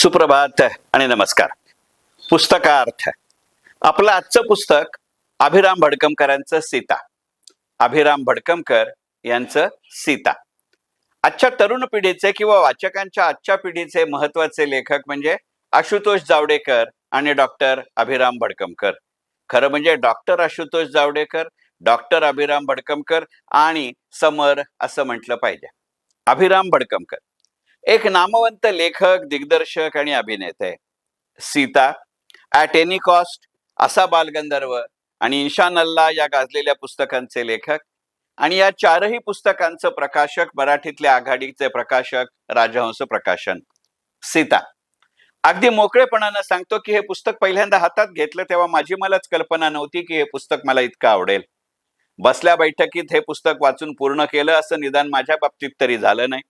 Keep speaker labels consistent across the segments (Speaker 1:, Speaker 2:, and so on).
Speaker 1: सुप्रभात आणि नमस्कार. पुस्तकार्थ. आपलं आजचं पुस्तक अभिराम भडकमकरांचं सीता. अभिराम भडकमकर यांचं सीता. आजच्या तरुण पिढीचे किंवा वाचकांच्या आजच्या पिढीचे महत्त्वाचे लेखक म्हणजे आशुतोष जावडेकर आणि डॉक्टर अभिराम भडकमकर. खरं म्हणजे डॉक्टर आशुतोष जावडेकर डॉक्टर अभिराम भडकमकर आणि समर असं म्हटलं पाहिजे. अभिराम भडकमकर. एक नामवंत लेखक दिग्दर्शक आणि अभिनेते. सीता ॲट एनी कॉस्ट असा बालगंधर्व आणि इन्शान अल्ला या गाजलेल्या पुस्तकांचे लेखक आणि या चारही पुस्तकांचं प्रकाशक मराठीतल्या आघाडीचे प्रकाशक राजहंस प्रकाशन. सीता अगदी मोकळेपणानं सांगतो की हे पुस्तक पहिल्यांदा हातात घेतलं तेव्हा माझी मलाच कल्पना नव्हती की हे पुस्तक मला इतकं आवडेल. बसल्या बैठकीत हे पुस्तक वाचून पूर्ण केलं असं निदान माझ्या बाबतीत तरी झालं नाही.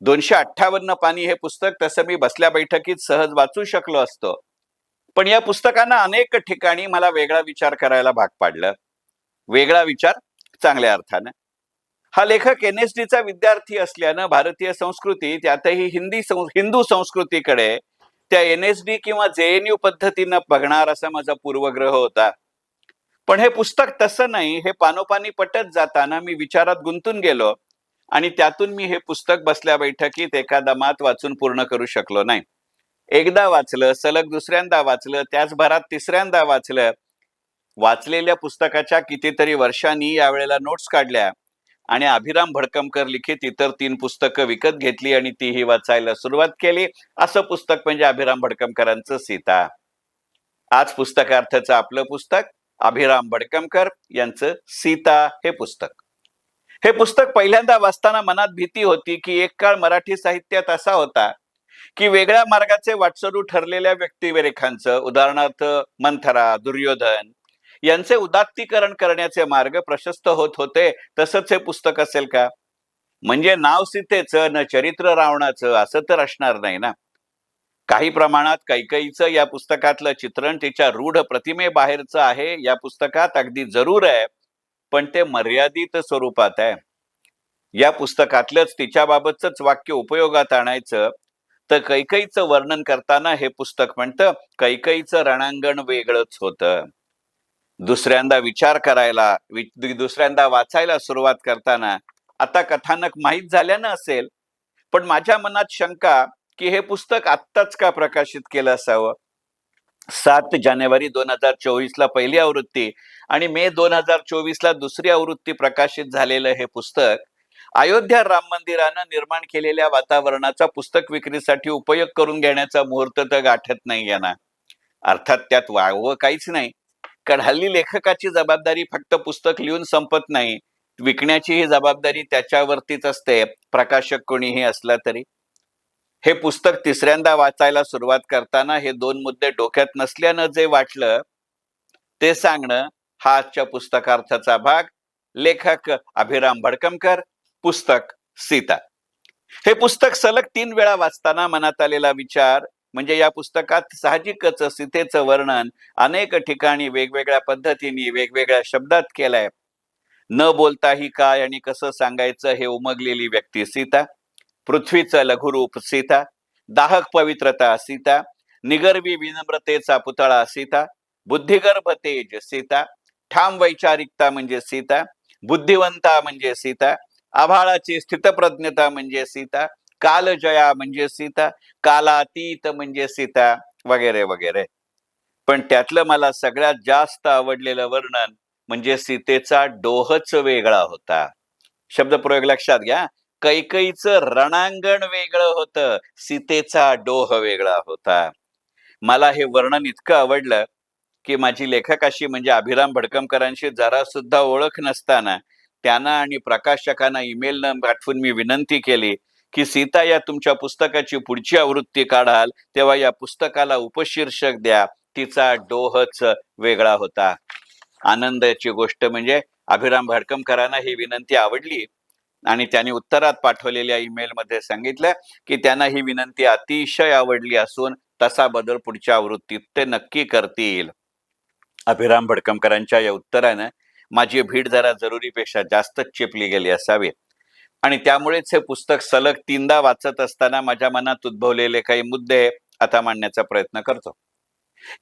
Speaker 1: दोनशे अठ्ठावन्न पाणी हे पुस्तक तसं मी बसल्या बैठकीत सहज वाचू शकलो असतो. पण या पुस्तकानं अनेक ठिकाणी मला वेगळा विचार करायला भाग पाडलं. वेगळा विचार चांगल्या अर्थानं. हा लेखक एन एस डीचा विद्यार्थी असल्यानं भारतीय संस्कृती त्यातही हिंदी सं हिंदू संस्कृतीकडे त्या एन एस डी किंवा जे एन यू पद्धतीनं बघणार असा माझा पूर्वग्रह होता. पण हे पुस्तक तसं नाही हे पानोपानी पटत जाताना मी विचारात गुंतून गेलो. आणि त्यातून मी हे पुस्तक बसल्या बैठकीत एका दमात वाचून पूर्ण करू शकलो नाही. एकदा वाचलं सलग दुसऱ्यांदा वाचलं त्याच भरात तिसऱ्यांदा वाचलं वाचलेल्या पुस्तकाच्या कितीतरी वर्षांनी यावेळेला नोट्स काढल्या आणि अभिराम भडकमकर लिखित इतर तीन पुस्तकं विकत घेतली आणि तीही वाचायला सुरुवात केली. असं पुस्तक म्हणजे अभिराम भडकमकरांचं सीता. आज पुस्तकार्थचं आपलं पुस्तक अभिराम भडकमकर यांचं सीता हे पुस्तक. हे पुस्तक पहिल्यांदा वाचताना मनात भीती होती की एक काळ मराठी साहित्यात असा होता की वेगळ्या मार्गाचे वाटसरू ठरलेल्या व्यक्तिरेखांचं उदाहरणार्थ मंथरा दुर्योधन यांचे उदात्तीकरण करण्याचे मार्ग प्रशस्त होत होते तसंच हे पुस्तक असेल का? म्हणजे नाव सीतेचं न चरित्र रावणाचं असं तर असणार नाही ना? काही प्रमाणात कैकईचं या पुस्तकातलं चित्रण तिच्या रूढ प्रतिमे बाहेरचं आहे या पुस्तकात अगदी जरूर आहे. पण ते मर्यादित स्वरूपात आहे. या पुस्तकातलंच तिच्याबाबतच वाक्य उपयोगात आणायचं तर कैकईचं वर्णन करताना हे पुस्तक म्हणतं कैकईचं रणांगण वेगळंच होतं. दुसऱ्यांदा विचार करायला दुसऱ्यांदा वाचायला सुरुवात करताना आता कथानक माहीत झाल्यानं असेल पण माझ्या मनात शंका की हे पुस्तक आत्ताच का प्रकाशित केलं असावं? सात जानेवारी दोन हजार चोवीस ला पहिली आवृत्ती आणि मे दोन हजार चोवीस ला दुसरी आवृत्ती प्रकाशित झालेलं हे पुस्तक अयोध्या राम मंदिरानं निर्माण केलेल्या वातावरणाचा पुस्तक विक्रीसाठी उपयोग करून घेण्याचा मुहूर्त तर गाठत नाही यांना. अर्थात त्यात वाळवं काहीच नाही. कारण हल्ली लेखकाची जबाबदारी फक्त पुस्तक लिहून संपत नाही. विकण्याची ही जबाबदारी त्याच्यावरतीच असते. प्रकाशक कोणीही असला तरी. हे पुस्तक तिसऱ्यांदा वाचायला सुरुवात करताना हे दोन मुद्दे डोक्यात नसल्यानं जे वाटलं ते सांगणं हा आजच्या पुस्तकार्थाचा भाग लेखक अभिराम भडकमकर पुस्तक सीता. हे पुस्तक सलग तीन वेळा वाचताना मनात आलेला विचार म्हणजे या पुस्तकात साहजिकच सीतेचं वर्णन अनेक ठिकाणी वेगवेगळ्या पद्धतीने वेगवेगळ्या शब्दात केलंय. न बोलताही काय आणि कसं सांगायचं हे उमगलेली व्यक्ती सीता. पृथ्वीचं लघुरूप सीता. दाहक पवित्रता सीता. निगर्वी विनम्रतेचा पुतळा सीता. बुद्धिगर्भ तेज सीता. ठाम वैचारिकता म्हणजे सीता बुद्धिवंता म्हणजे सीता आभाळाची स्थितप्रज्ञता म्हणजे सीता कालजया म्हणजे सीता कालातीत म्हणजे सीता वगैरे वगैरे. पण त्यातलं मला सगळ्यात जास्त आवडलेलं वर्णन म्हणजे सीतेचा डोहच वेगळा होता. शब्दप्रयोग लक्षात घ्या. कैकईचं रणांगण वेगळं होतं सीतेचा डोह वेगळा होता. मला हे वर्णन इतकं आवडलं की माझी लेखकाशी म्हणजे अभिराम भडकमकरांशी जरा सुद्धा ओळख नसताना त्यांना आणि प्रकाशकांना ईमेल न पाठवून मी विनंती केली की सीता या तुमच्या पुस्तकाची पुढची आवृत्ती काढाल तेव्हा या पुस्तकाला उपशीर्षक द्या. तिचा डोहच वेगळा होता. आनंदाची गोष्ट म्हणजे अभिराम भडकमकरांना ही विनंती आवडली आणि त्यांनी उत्तरात पाठवलेल्या ईमेलमध्ये सांगितलं की त्यांना ही विनंती अतिशय आवडली असून तसा बदल पुढच्या आवृत्तीत ते नक्की करतील. अभिराम भडकमकरांच्या या उत्तरानं माझी भीड जरा जरुरीपेक्षा जास्तच चिपली गेली असावी. आणि त्यामुळेच हे पुस्तक सलग तीनदा वाचत असताना माझ्या मनात उद्भवलेले काही मुद्दे आता मांडण्याचा प्रयत्न करतो.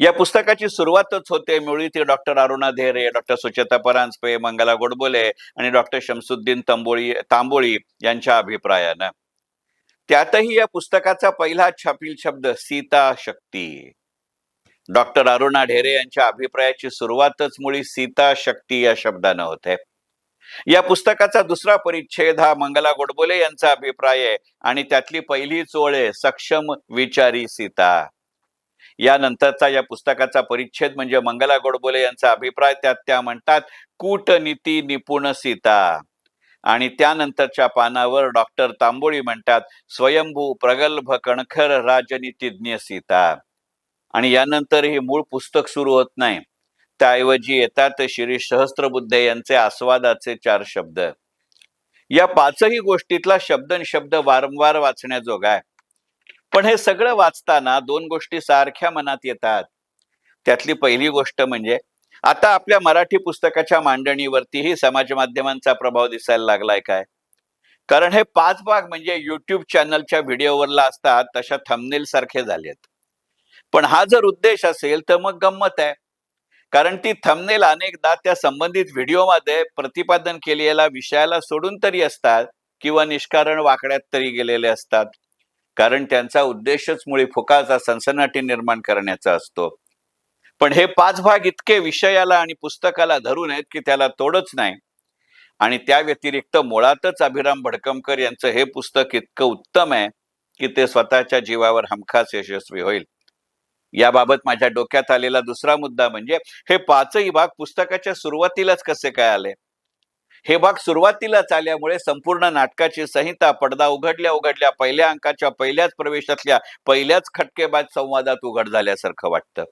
Speaker 1: या पुस्तकाची सुरुवातच होते मुळी ती डॉक्टर अरुणा धेरे डॉक्टर सुचेता परांजपे मंगला गोडबोले आणि डॉक्टर शमसुद्दीन तंबोळी तांबोळी यांच्या अभिप्रायानं. त्यातही या पुस्तकाचा पहिला छापील शब्द सीता शक्ती. डॉक्टर अरुणा ढेरे यांच्या अभिप्रायाची सुरुवातच मुळी सीता शक्ती या शब्दानं होते. या पुस्तकाचा दुसरा परिच्छेद हा मंगला गोडबोले यांचा अभिप्राय आहे आणि त्यातली पहिली चोळे सक्षम विचारी सीता. यानंतरचा या पुस्तकाचा परिच्छेद म्हणजे मंगला गोडबोले यांचा अभिप्राय त्यात त्या म्हणतात कूटनीती निपुण सीता. आणि त्यानंतरच्या पानावर डॉक्टर तांबोळी म्हणतात स्वयंभू प्रगल्भ कणखर राजनीतिज्ञ सीता. आणि यानंतर हे मूळ पुस्तक सुरू होत नाही. त्याऐवजी येतात श्री सहस्त्रबुद्धे यांचे आस्वादाचे चार शब्द. या पाचही गोष्टीतला शब्द शब्द वारंवार वाचण्याजोगा आहे. पण हे सगळं वाचताना दोन गोष्टी सारख्या मनात येतात. त्यातली पहिली गोष्ट म्हणजे आता आपल्या मराठी पुस्तकाच्या मांडणीवरतीही समाज माध्यमांचा प्रभाव दिसायला लागलाय काय? कारण हे पाच भाग म्हणजे युट्यूब चॅनलच्या व्हिडिओवरला असतात तशा थंबनेल सारखे झालेत. पण हा जर उद्देश असेल तर मग गंमत आहे. कारण ती थंबनेल अनेकदा त्या संबंधित व्हिडिओमध्ये प्रतिपादन केलेल्या विषयाला सोडून तरी असतात किंवा निष्कारण वाकड्यात तरी गेलेले असतात. कारण त्यांचा उद्देशच मुळे फुकाचा सनसनाटी निर्माण करण्याचा असतो. पण हे पाच भाग इतके विषयाला आणि पुस्तकाला धरून आहेत की त्याला तोडच नाही. आणि त्या व्यतिरिक्त मुळातच अभिराम भडकमकर यांचं हे पुस्तक इतकं उत्तम आहे की ते स्वतःच्या जीवावर हमखास यशस्वी होईल. याबाबत माझ्या डोक्यात आलेला दुसरा मुद्दा म्हणजे हे पाचही भाग पुस्तकाच्या सुरुवातीलाच कसे काय आले? हे भाग सुरुवातीलाच आल्यामुळे संपूर्ण नाटकाची संहिता पडदा उघडल्या उघडल्या पहिल्या अंकाच्या पहिल्याच प्रवेशातल्या पहिल्याच खटकेबाज संवादात उघड झाल्यासारखं वाटतं.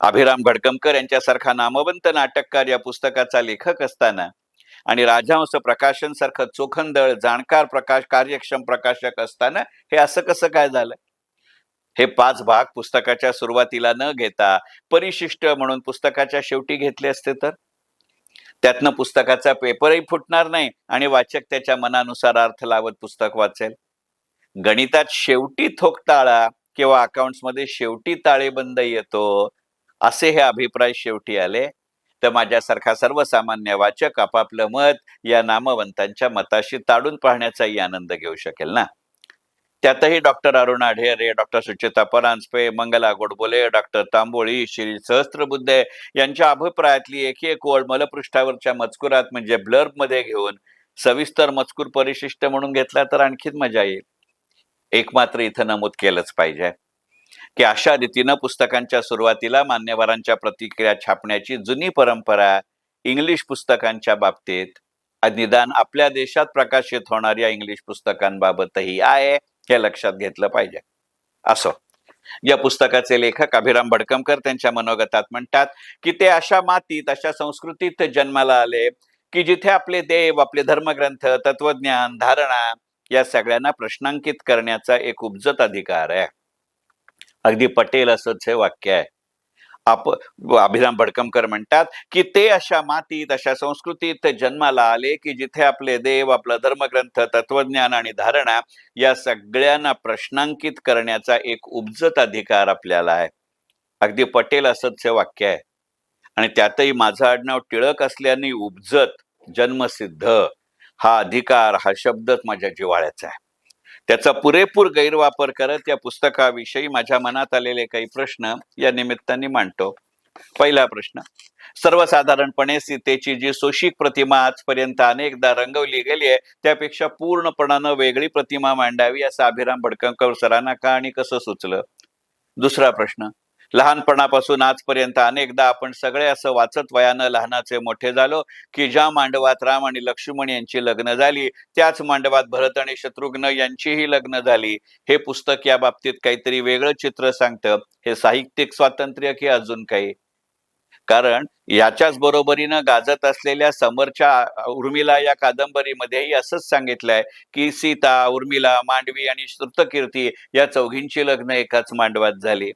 Speaker 1: अभिराम घडकमकर यांच्यासारखा नामवंत नाटककार या पुस्तकाचा लेखक असताना आणि राजहंस प्रकाशन सारखं चोखंदळ जाणकार प्रकाश कार्यक्षम प्रकाशक असताना हे असं कसं काय झालं? हे पाच भाग पुस्तकाच्या सुरुवातीला न घेता परिशिष्ट म्हणून पुस्तकाच्या शेवटी घेतले असते तर? त्यातनं पुस्तकाचा पेपरही फुटणार नाही आणि वाचक त्याच्या मनानुसार अर्थ लावत पुस्तक वाचेल. गणितात शेवटी थोकताळा किंवा अकाउंट्समध्ये शेवटी ताळेबंद येतो असे हे अभिप्राय शेवटी आले. तर माझ्यासारखा सर्वसामान्य वाचक आपापलं मत या नामवंतांच्या मताशी ताडून पाहण्याचाही आनंद घेऊ शकेल ना? त्यातही doctor Arun Adhere doctor Sucheta Paranjape Mangala Godbole doctor Tamboli Shri Sahasrabuddhe यांच्या अभिप्रायातली एक एक ओळ मलपृष्ठावरच्या मजकुरात म्हणजे ब्लर्बमध्ये घेऊन सविस्तर मजकूर परिशिष्ट म्हणून घेतला तर आणखीन मजा येईल. एक मात्र इथं नमूद केलंच पाहिजे. की अशा रीतीनं पुस्तकांच्या सुरुवातीला मान्यवरांच्या प्रतिक्रिया छापण्याची जुनी परंपरा इंग्लिश पुस्तकांच्या बाबतीत निदान आपल्या देशात प्रकाशित होणाऱ्या इंग्लिश पुस्तकांबाबतही आहे. हे लक्षात घेतलं पाहिजे. असो. या पुस्तकाचे लेखक अभिराम भडकमकर त्यांच्या मनोगतात म्हणतात की ते अशा मातीत अशा संस्कृतीत जन्माला आले की जिथे आपले देव आपले धर्मग्रंथ तत्वज्ञान धारणा या सगळ्यांना प्रश्नांकित करण्याचा एक उपजत अधिकार आहे. अगदी पटेल असंच हे वाक्य आहे. आप अभिराम भडकमकर म्हणतात की ते अशा मातीत अशा संस्कृतीत जन्माला आले की जिथे आपले देव आपला धर्मग्रंथ तत्वज्ञान आणि धारणा या सगळ्यांना प्रश्नांकित करण्याचा एक उपजत अधिकार आपल्याला आहे. अगदी पटेल असंच हे वाक्य आहे. आणि त्यातही माझं आडनाव टिळक असल्याने उपजत जन्मसिद्ध हा अधिकार हा शब्दच माझ्या जिव्हाळ्याचा आहे. त्याचा पुरेपूर गैरवापर करत या पुस्तकाविषयी माझ्या मनात आलेले काही प्रश्न या निमित्ताने मांडतो. पहिला प्रश्न सर्वसाधारणपणे सीतेची जी सोशिक प्रतिमा आजपर्यंत अनेकदा रंगवली गेली आहे त्यापेक्षा पूर्णपणानं वेगळी प्रतिमा मांडावी असं अभिराम भडकंकर सरांना का आणि कसं सुचलं? दुसरा प्रश्न लहानपणापासून आजपर्यंत अनेकदा आपण सगळे असं वाचत वयानं लहानाचे मोठे झालो की ज्या मांडवात राम आणि लक्ष्मण यांची लग्न झाली त्याच मांडवात भरत आणि शत्रुघ्न यांचीही लग्न झाली. हे पुस्तक या बाबतीत काहीतरी वेगळं चित्र सांगतं. हे साहित्यिक स्वातंत्र्य की अजून काही? कारण याच्याच बरोबरीनं गाजत असलेल्या समरच्या उर्मिला या कादंबरीमध्येही असंच सांगितलंय की सीता उर्मिला मांडवी आणि श्रुतकीर्ती या चौघींची लग्न एकाच मांडवात झाली.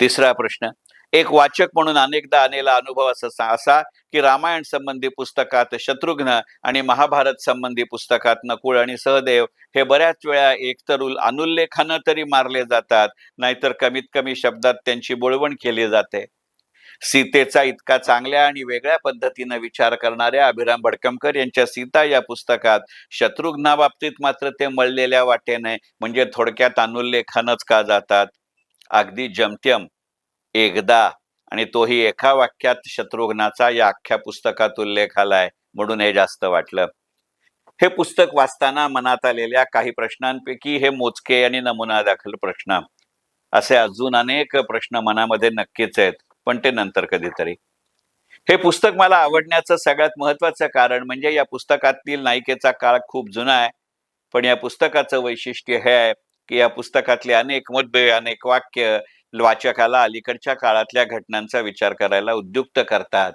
Speaker 1: तिसरा प्रश्न एक वाचक म्हणून अनेकदा आलेला अनुभव असा असा की रामायण संबंधी पुस्तकात शत्रुघ्न आणि महाभारत संबंधी पुस्तकात नकुळ आणि सहदेव हे बऱ्याच वेळा एकतर अनुल्लेखानं तरी मारले जातात नाहीतर कमीत कमी शब्दात त्यांची बोळवण केली जाते. सीतेचा इतका चांगल्या आणि वेगळ्या पद्धतीनं विचार करणाऱ्या अभिराम भडकमकर यांच्या सीता या पुस्तकात शत्रुघ्नाबाबतीत मात्र ते मळलेल्या वाटेने म्हणजे थोडक्यात अनुल्लेखनच का जातात? अगदी जमत्यम. एकदा. आणि तोही एका वाक्यात शत्रुघ्नाचा या अख्ख्या पुस्तकात उल्लेख आलाय म्हणून हे जास्त वाटलं. हे पुस्तक वाचताना मनात आलेल्या काही प्रश्नांपैकी हे मोजके आणि नमुना दाखल प्रश्न. असे अजून अनेक प्रश्न मनामध्ये नक्कीच आहेत पण ते नंतर कधीतरी. हे पुस्तक मला आवडण्याचं सगळ्यात महत्वाचं कारण म्हणजे या पुस्तकातील नायिकेचा काळ खूप जुना आहे पण या पुस्तकाचं वैशिष्ट्य हे आहे की या पुस्तकातले अनेक मुद्दे अनेक वाक्य वाचकाला अलीकडच्या काळातल्या घटनांचा विचार करायला उद्युक्त करतात.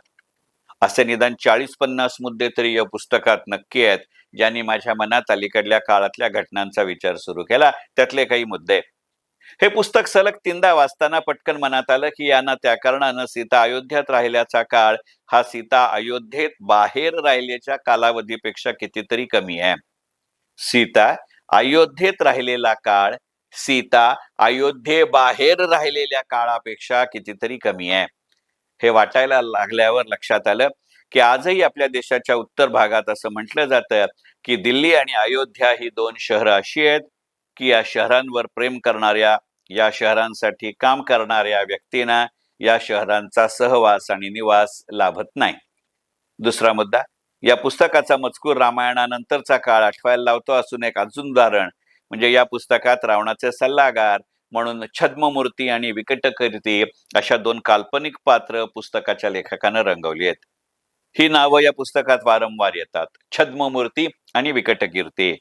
Speaker 1: असे निदान चाळीस पन्नास मुद्दे तरी या पुस्तकात नक्की आहेत ज्यांनी माझ्या मनात अलीकडल्या काळातल्या घटनांचा विचार सुरू केला. त्यातले काही मुद्दे. हे पुस्तक सलग तीनदा वाचताना पटकन मनात आलं की यांना त्या कारणानं सीता अयोध्यात राहिल्याचा काळ हा सीता अयोध्येत बाहेर राहिल्याच्या कालावधीपेक्षा कितीतरी कमी आहे. सीता अयोध्येत राहिलेला काळ सीता अयोध्ये बाहेर राहिलेल्या काळापेक्षा कितीतरी कमी आहे. हे वाटायला लागल्यावर लक्षात आलं की आजही आपल्या देशाच्या उत्तर भागात असं म्हटलं जातं की दिल्ली आणि अयोध्या ही दोन शहरं अशी आहेत की या शहरांवर प्रेम करणाऱ्या या शहरांसाठी काम करणाऱ्या व्यक्तींना या शहरांचा सहवास आणि निवास लाभत नाही. दुसरा मुद्दा या पुस्तकाचा मजकूर रामायणानंतरचा काळ आठवायला लावतो. असून एक अजून उदाहरण म्हणजे या पुस्तकात रावणाचे सल्लागार म्हणून छद्ममूर्ती आणि विकटकीर्ती अशा दोन काल्पनिक पात्र पुस्तकाच्या लेखकानं रंगवली आहेत. ही नावं या पुस्तकात वारंवार येतात. छद्ममूर्ती आणि विकटकीर्ती.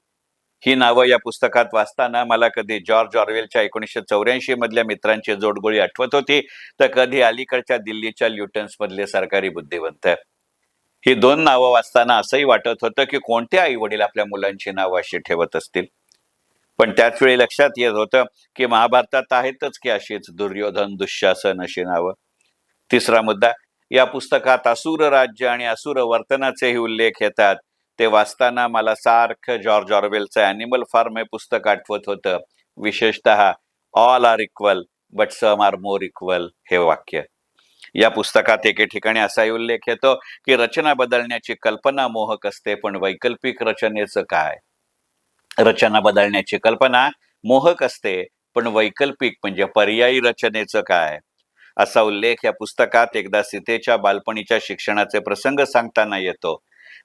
Speaker 1: ही नावं या पुस्तकात वाचताना मला कधी जॉर्ज ऑर्वेलच्या एकोणीसशे चौऱ्याऐंशी मधल्या मित्रांची जोडगोळी आठवत होती तर कधी अलीकडच्या दिल्लीच्या ल्युटन्स मधले सरकारी बुद्धिवंत ही दोन नावं वाचताना असंही वाटत होतं की कोणते आई वडील आपल्या मुलांची नावं अशी ठेवत असतील? पण त्याच वेळी लक्षात येत होतं की महाभारतात आहेतच की अशीच दुर्योधन दुःशासन अशी नावं. तिसरा मुद्दा या पुस्तकात असुर राज्य आणि असुर वर्तनाचेही उल्लेख येतात. ते वाचताना मला सारखं जॉर्ज ऑरवेलचं अॅनिमल फार्म हे पुस्तक आठवत होतं. विशेषतः all are equal but some are more equal हे वाक्य. या पुस्तकात एके ठिकाणी असाही उल्लेख येतो की रचना बदलण्याची कल्पना मोहक असते पण वैकल्पिक रचनेचं काय? रचना बदलण्याची कल्पना मोहक असते पण वैकल्पिक म्हणजे पर्यायी रचनेचं काय? असा उल्लेख या पुस्तकात एकदा सीतेच्या बालपणीच्या शिक्षणाचे प्रसंग सांगताना येतो.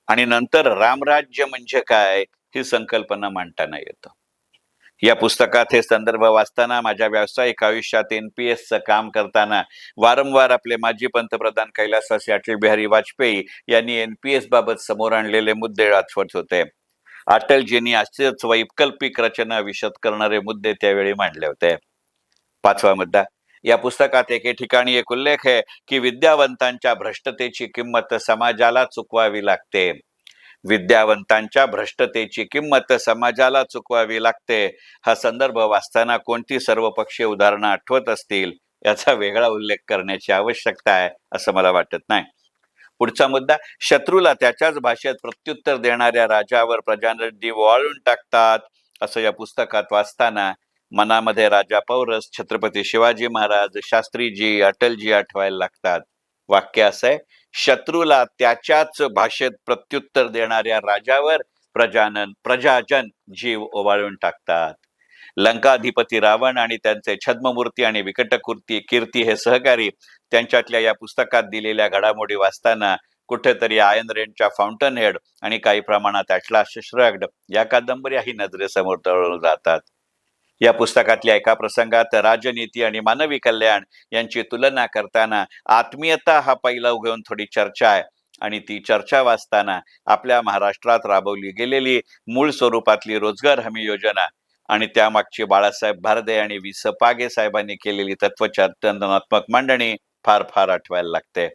Speaker 1: आणि नंतर रामराज्य म्हणजे काय ही संकल्पना मांडताना येतो. या पुस्तकात हे संदर्भ वाचताना माझ्या व्यावसायिक आयुष्यात एनपीएसचं काम करताना वारंवार आपले माजी पंतप्रधान कैलासवासी अटल बिहारी वाजपेयी यांनी एनपीएस बाबत समोर आणलेले मुद्दे आठवत होते. अटलजींनी असेच वैकल्पिक रचना विशद करणारे मुद्दे त्यावेळी मांडले होते. पाचवा मुद्दा. या पुस्तकात एके ठिकाणी एक उल्लेख आहे की विद्यावंतांच्या भ्रष्टतेची किंमत समाजाला चुकवावी लागते. विद्यावंतांच्या भ्रष्टतेची किंमत समाजाला चुकवावी लागते. हा संदर्भ वाचताना कोणती सर्वपक्षीय उदाहरणं आठवत असतील याचा वेगळा उल्लेख करण्याची आवश्यकता आहे असं मला वाटत नाही. पुढचा मुद्दा शत्रूला त्याच्याच भाषेत प्रत्युत्तर देणाऱ्या राजावर प्रजानंदी वाळून टाकतात असं या पुस्तकात वाचताना मनामध्ये राजा पौरस छत्रपती शिवाजी महाराज शास्त्रीजी अटलजी आठवायला लागतात. वाक्य असं आहे शत्रूला त्याच्याच भाषेत प्रत्युत्तर देणाऱ्या राजावर प्रजानन प्रजाजन जीव ओवाळून टाकतात. लंकाधिपती रावण आणि त्यांचे छद्ममूर्ती आणि विकटकृती कीर्ती हे सहकारी त्यांच्यातल्या या पुस्तकात दिलेल्या घडामोडी वाचताना कुठेतरी आयन रेंटच्या फाउंटन हेड आणि काही प्रमाणात ॲटलास श्रग्ड या कादंबऱ्याही नजरेसमोर तळून जातात. या पुस्तकातल्या एका प्रसंगात राजनीती आणि मानवी कल्याण यांची तुलना करताना आत्मीयता हा पैलू घेऊन थोडी चर्चा आहे. आणि ती चर्चा वाचताना आपल्या महाराष्ट्रात राबवली गेलेली मूळ स्वरूपातली रोजगार हमी योजना आणि त्यामागची बाळासाहेब भारदे आणि वि स पागे साहेबांनी केलेली तत्वचंदनात्मक मांडणी फार फार आठवायला लागते.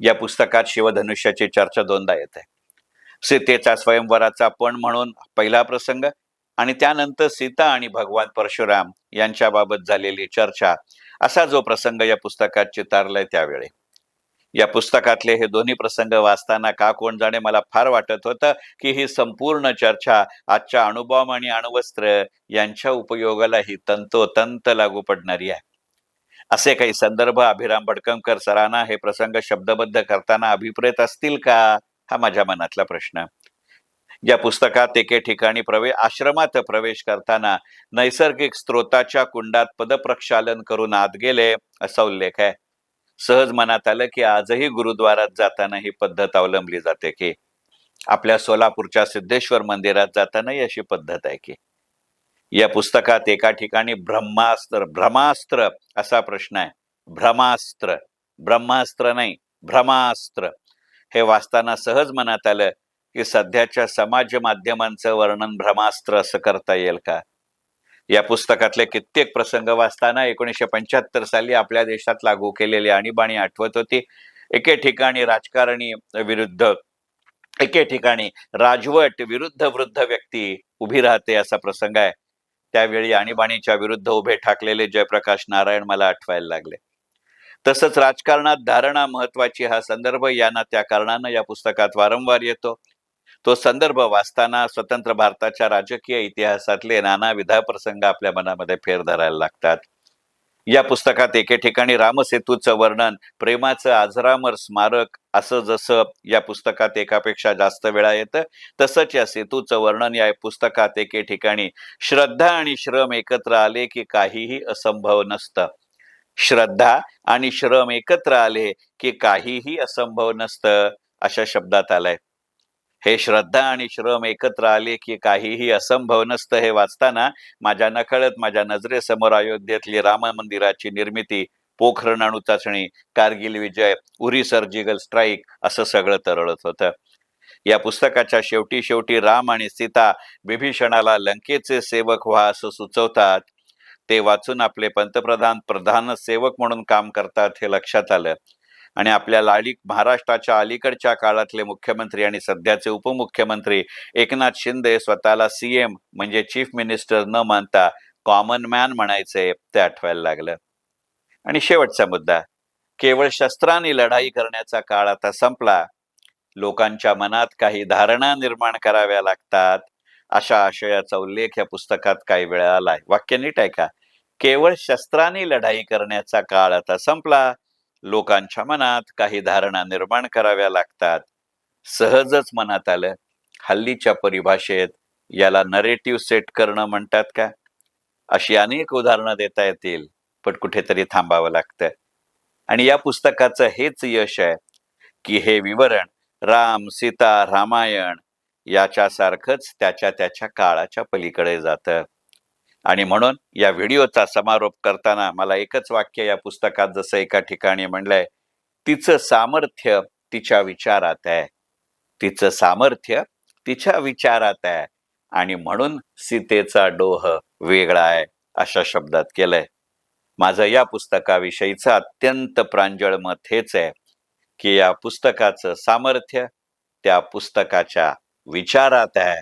Speaker 1: या पुस्तकात शिवधनुष्याची चर्चा दोनदा येते. सीतेचा स्वयंवराचा पण म्हणून पहिला प्रसंग आणि त्यानंतर सीता आणि भगवान परशुराम यांच्याबाबत झालेली चर्चा असा जो प्रसंग या पुस्तकात चितारलाय त्यावेळी. या पुस्तकातले हे दोन्ही प्रसंग वाचताना का कोण जाणे मला फार वाटत होतं की ही संपूर्ण चर्चा आजच्या अणुबॉम्ब आणि अणुवस्त्र यांच्या उपयोगाला ही तंतोतंत लागू पडणारी आहे. असे काही संदर्भ अभिराम भडकमकर सरांना हे प्रसंग शब्दबद्ध करताना अभिप्रेत असतील का? हा माझ्या मनातला प्रश्न. या पुस्तकात एके ठिकाणी प्रवेश आश्रमात प्रवेश करताना नैसर्गिक स्त्रोताच्या कुंडात पदप्रक्षालन करून आत गेले असा उल्लेख आहे. सहज मनात आलं की आजही गुरुद्वारात जाताना ही पद्धत अवलंबली जाते की आपल्या सोलापूरच्या सिद्धेश्वर मंदिरात जातानाही अशी पद्धत आहे की. या पुस्तकात एका ठिकाणी ब्रह्मास्त्र भ्रमास्त्र असा प्रश्न आहे. भ्रमास्त्र ब्रह्मास्त्र नाही भ्रमास्त्र हे वाचताना सहज मनात आलं की सध्याच्या समाज माध्यमांचं वर्णन भ्रमास्त्र असं करता येईल का? या पुस्तकातले कित्येक प्रसंग वाचताना एकोणीसशे पंच्याहत्तर साली आपल्या देशात लागू केलेली आणीबाणी आठवत होती. एके ठिकाणी राजकारणी विरुद्ध एके ठिकाणी राजवट विरुद्ध वृद्ध व्यक्ती उभी राहते असा प्रसंग आहे. त्यावेळी आणीबाणीच्या विरुद्ध उभे ठाकलेले जयप्रकाश नारायण मला आठवायला लागले. तसंच राजकारणात धारणा महत्वाची हा संदर्भ यांना त्या कारणानं या पुस्तकात वारंवार येतो. तो संदर्भ वाचताना स्वतंत्र भारताच्या राजकीय इतिहासातले नाना विधा प्रसंग आपल्या मनामध्ये फेर धरायला लागतात. या पुस्तकात एके ठिकाणी रामसेतूचं वर्णन प्रेमाचं आजरामर स्मारक असं जसं या पुस्तकात एकापेक्षा जास्त वेळा येतं तसंच या सेतूचं वर्णन या पुस्तकात एके ठिकाणी श्रद्धा आणि श्रम एकत्र आले की काहीही असंभव नसतं. श्रद्धा आणि श्रम एकत्र आले की काहीही असंभव नसतं अशा शब्दात आलंय. हे श्रद्धा आणि श्रम एकत्र आले की काहीही असंभव नसतं हे वाचताना माझ्या नकळत माझ्या नजरेसमोर अयोध्येतली राम मंदिराची निर्मिती पोखरण अणु चाचणी कारगिल विजय उरी सर्जिकल स्ट्राईक असं सगळं तरळत होतं. या पुस्तकाच्या शेवटी शेवटी राम आणि सीता विभीषणाला लंकेचे सेवक व्हा असं सुचवतात. ते वाचून आपले पंतप्रधान प्रधान सेवक म्हणून काम करतात हे लक्षात आलं. आणि आपल्या लाडी महाराष्ट्राच्या अलीकडच्या काळातले मुख्यमंत्री आणि सध्याचे उपमुख्यमंत्री एकनाथ शिंदे स्वतःला सीएम म्हणजे चीफ मिनिस्टर न मानता कॉमन मॅन म्हणायचे ते आठवायला लागलं. आणि शेवटचा मुद्दा केवळ शस्त्रांनी लढाई करण्याचा काळ आता संपला. लोकांच्या मनात काही धारणा निर्माण कराव्या लागतात अशा आशयाचा उल्लेख या पुस्तकात काही वेळा आलाय. वाक्य नीट आहे का? केवळ शस्त्रांनी लढाई करण्याचा काळ आता संपला लोकांच्या मनात काही धारणा निर्माण कराव्या लागतात. सहजच मनात आलं हल्लीच्या परिभाषेत याला नरेटिव्ह सेट करणं म्हणतात का? अशी अनेक उदाहरणं देता येतील पण कुठेतरी थांबावं लागतं. आणि या पुस्तकाचं हेच यश आहे की हे विवरण राम सीता रामायण याच्यासारखंच त्याच्या त्याच्या काळाच्या पलीकडे जातं. आणि म्हणून या व्हिडिओचा समारोप करताना मला एकच वाक्य या पुस्तकात जसं एका ठिकाणी म्हणलंय तिचं सामर्थ्य तिच्या विचारात आहे. तिचं सामर्थ्य तिच्या विचारात आहे. आणि म्हणून सीतेचा डोह वेगळा आहे अशा शब्दात केलंय. माझं या पुस्तकाविषयीचं अत्यंत प्रांजळ मत हेच आहे की या पुस्तकाचं सामर्थ्य त्या पुस्तकाच्या विचारात आहे.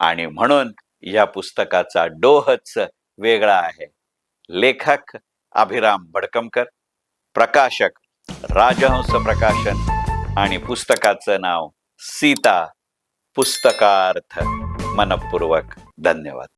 Speaker 1: आणि म्हणून या पुस्तकाचा डोहच वेगळा आहे. लेखक अभिराम भडकमकर प्रकाशक राजहंस प्रकाशन आणि पुस्तकाचं नाव सीता पुस्तकार्थ. मनपूर्वक धन्यवाद.